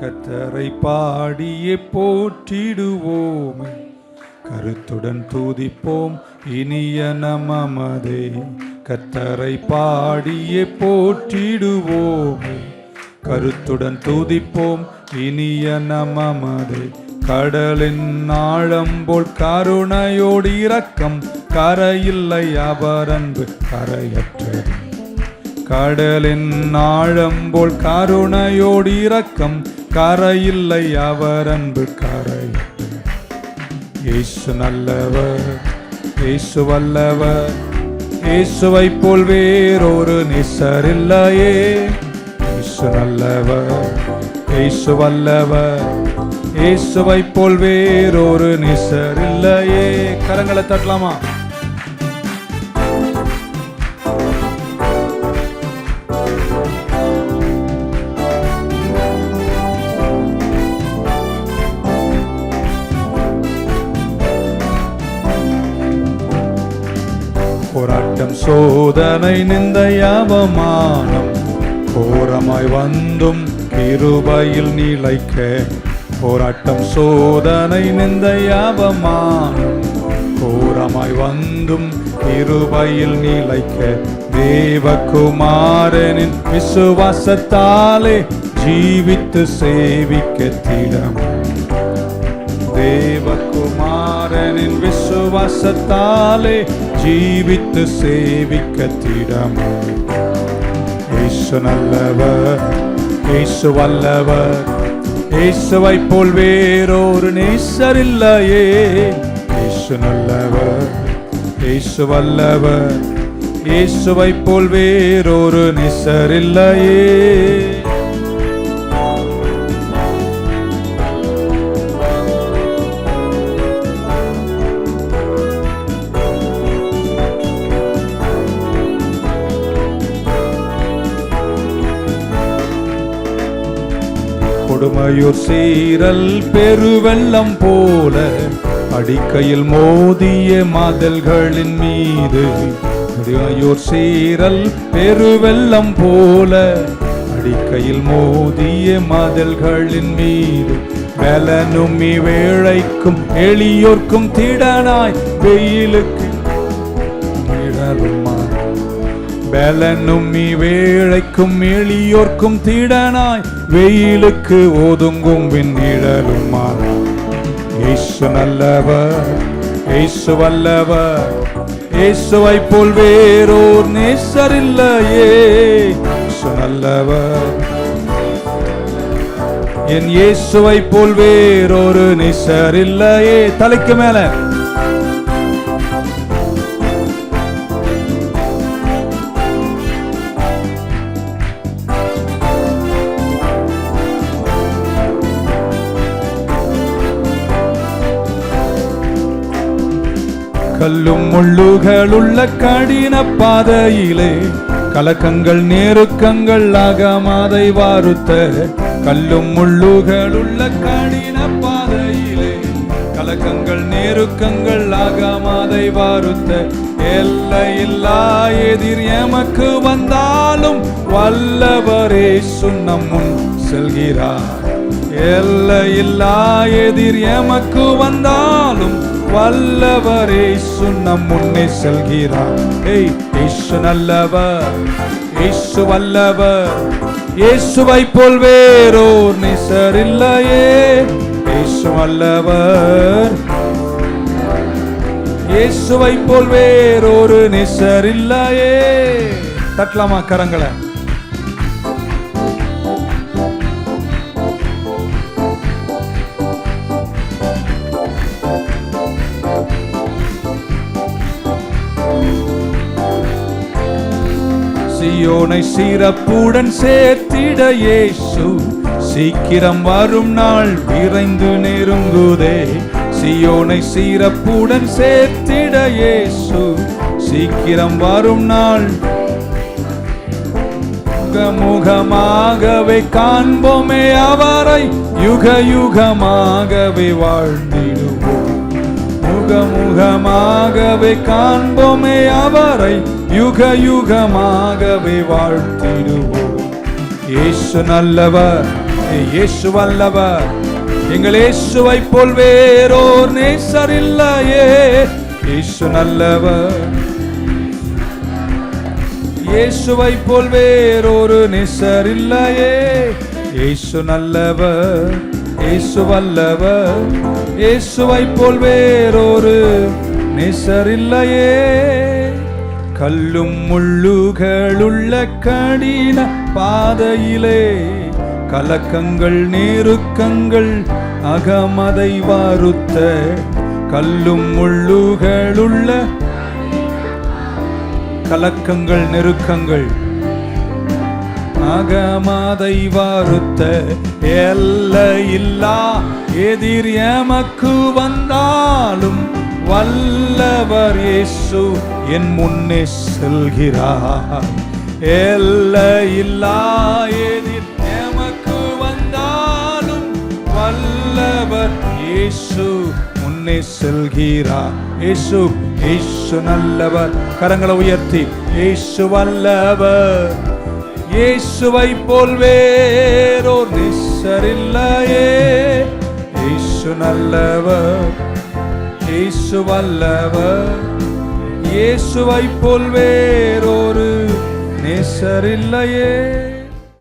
கத்தரை பாடியே போற்றிடுவோமே. கருத்துடன் தூதிப்போம் இனிய நமமதே. கத்தரை பாடியே போற்றிடுவோமே. கருத்துடன் தூதிப்போம் இனிய நமமதே. கடலின் ஆழம் போல் கருணையோடு இரக்கம் கரையில்லை அவரன்பு கரையற்றது. கடலின் ஆழம் போல் கருணையோடு இரக்கம் கரையில்லை அவர் அன்பு கரை இயேசு நல்லவர் இயேசு வல்லவர். இயேசுவை போல் வேறொரு நிசரில்லையே. இயேசு நல்லவர் இயேசு வல்லவர். இயேசுவை போல் வேறொரு நிசரில்லையே. கரங்களை தட்டலாமா? போராட்டம் சோதனை நிந்தை அவமானம் கோரமாய் வந்தும் கிருபையில் நிலைக்க. போராட்டம் சோதனை நிந்தை அவமானம் கோரமாய் வந்தும் கிருபையில் நிலைக்க. தேவகுமாரனின் விசுவாசத்தாலே ஜீவித்து சேவிக்க திடம். தேவகுமாரனின் விசுவாசத்தாலே ஜீவித்து சேவிக்க திடம்? இயேசு நல்லவர் இயேசு வல்லவர். இயேசுவை போல் வேறொரு நேசர் இல்லையே இயேசு நல்லவர் இயேசு வல்லவர். இயேசுவை போல் வேறொரு நேசர் இல்லையே கொடுமையூர் சீரல் பெருவெள்ளம் போல அடிக்கையில் மோதிய மதல்களின் மீது கொடுமையூர் சீரல் பெருவெள்ளம் போல அடிக்கையில் மோதிய மதல்களின் மீது பலனும் வேழைக்கும் எளியோர்க்கும் திடனாய் வெயிலுக்கு நிழலுமாய் பலனும் வேழைக்கும் எளியோர்க்கும் திடனாய். வெயிலுக்கு ஒதுங்கும் விண்ணிழலுமாய் இயேசு நல்லவர் இயேசு வல்லவர் இயேசுவை போல் வேறோர் நேசர் இல்லையே நல்லவர். என் இயேசுவை போல் வேறொரு நேசர் இல்லையே தலைக்கு மேல. கல்லும் முள்ளுகளுள்ள கடின பாதையிலே கலக்கங்கள் நெருக்கங்கள் அகமாதை வாருத்த கல்லும் முள்ளுகளுள்ள கடின பாதையிலே கலக்கங்கள் நெருக்கங்கள் அகமாதை வாருத்த எல்லையில்லா எதிர் எமக்கு வந்தாலும் வல்லவரே சுண்ணம் முன் செல்கிறார். எல்லையில்லா எதிர் எமக்கு வந்தாலும் வல்லவர் ஏசு நம் முன்னே செல்கிறார். ஏய் ஏசு நல்லவர் ஏசு வல்லவர் இயேசுவை போல் வேறோர் நிசர் இல்லையே இயேசு வல்லவர் இயேசுவை போல் வேறொரு நிசர் இல்லையே தட்டலாமா கரங்களை? சியோனை சிறப்புடன் சேர்த்திட இயேசு. சீக்கிரம் வரும் நாள் விரைந்து நெருங்குதே. சியோனை சிறப்புடன் சேர்த்திட இயேசு. சீக்கிரம் வரும் நாள் முகமாகவே காண்போமே அவரை. யுக யுகமாகவே வாழ்ந்திடுவோம். முகமுகமாகவே காண்போமே அவரை. யுக யுகமாகவே வாழ்த்திடுவோம். இயேசு நல்லவர் இயேசு வல்லவர். எங்கள் இயேசுவை போல் வேறோர் நேசர் இல்லையே. இயேசு நல்லவர். இயேசுவை போல் வேறொரு நேசர் இல்லையே. இயேசு நல்லவர் இயேசு வல்லவர். இயேசுவை போல் வேறொரு நேசர் இல்லையே. கல்லும் முள்ளுகளுள்ள கடின பாதையிலே கலக்கங்கள் நெருக்கங்கள் அகமதை வாருத்த கல்லும் முள்ளுகளுள்ள கலக்கங்கள் நெருக்கங்கள் அகமதை வாருத்த எல்ல இல்லா எதிர் எமக்கு வந்தாலும் வல்லவர் இயேசு என் முன்னே செல்கிறார். எல்லையில்லா எதிர் எமக்கு வந்தாலும் வல்லவர் இயேசு முன்னே செல்கிறார். இயேசு இயேசு நல்லவர். கரங்களை உயர்த்தி இயேசு வல்லவர். இயேசுவை போல் வேறோர் நிசரில்லையே. இயேசு நல்லவர். இயேசு வல்லவர். இயேசுவை போல் வேறொரு நேசரில்லையே